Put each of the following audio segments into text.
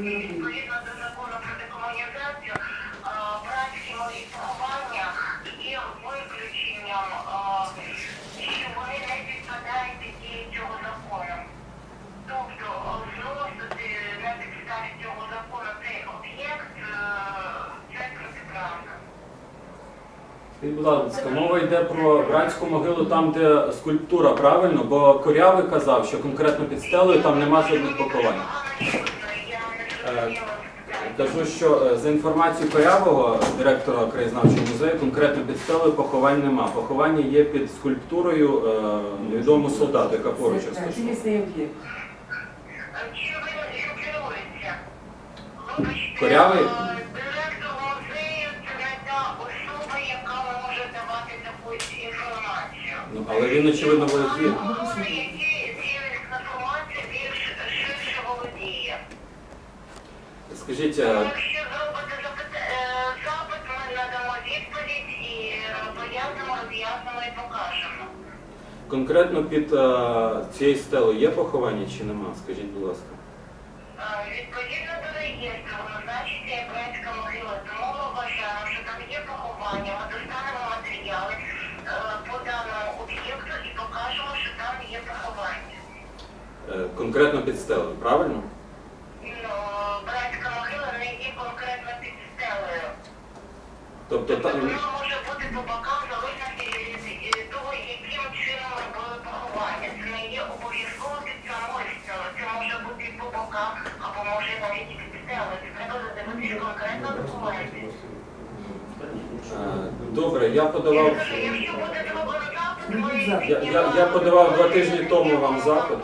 Відповідно до закону про декомунізацію, е, братські мої поховання виключенням, е, що вони не підпадають під цього закону. Тобто е, зносити на підставі цього закону цей об'єкт е, це протиправно. Будь ласка, мова йде про братську могилу там, де скульптура, правильно? Бо Корявий казав, що конкретно під стелею там нема жодних поховань. Е, Кажу, що е, за інформацією Корявого, директора краєзнавчого музею, конкретно під стелею поховань нема. Поховання є під скульптурою е, невідомого солдата, яка поруч розташована. Корявий? Директор музею це не та особа, яка може давати таку інформацію. Але він, очевидно, володіє. Скажіть, е, Якщо зробите запит- е, запит, ми надамо відповідь і пояснимо, роз'яснимо і покажемо. конкретно під е, цією стелею є поховання чи нема? Скажіть, будь ласка. Е, Відповідно до реєстру назначиться японська могила, тому ми вважаємо, що там є поховання, ми достанемо матеріали е, по даному об'єкту і покажемо, що там є поховання. Е, Конкретно під стелею, правильно? Тобто Тобто там. може бути по бокам залежності від того, яким чином робили поховання. Це не є обов'язково під самою стелею. Це може бути по бокам, або може навіть і під треба задивитися конкретно документи. Е, Добре, я Я подавав. якщо буде зроблено запит, ми Я- я- я подавав два тижні тому вам запит.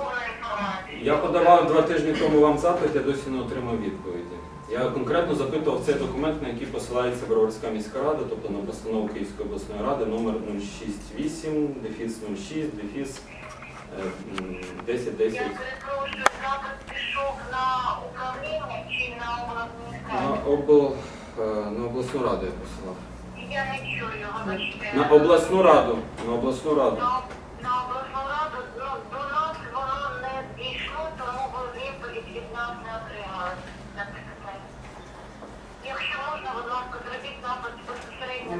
Я подавав два тижні тому вам запит, я досі не отримав відповіді. Я конкретно запитував цей документ, на який посилається Броварська міська рада, тобто на постанову Київської обласної ради номер 068, дефіс 06, дефіс е, м, 1010. Я перепрошую, запит пішов на управління чи на На, обладміністрацію? обл... е, на обласну раду я посилав. Я не чую його, бачите. На обласну раду. На обласну раду. На,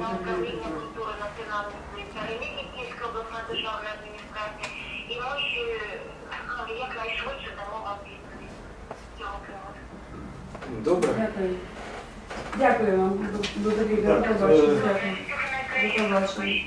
на управління культури національної релігії Київської обласної державної адміністрації, і ми ще ну, якнайшвидше дамо вам відповідь цього приводу. Добре. Дякую. Дякую вам. До-. До побачення. Дякую. До побачення.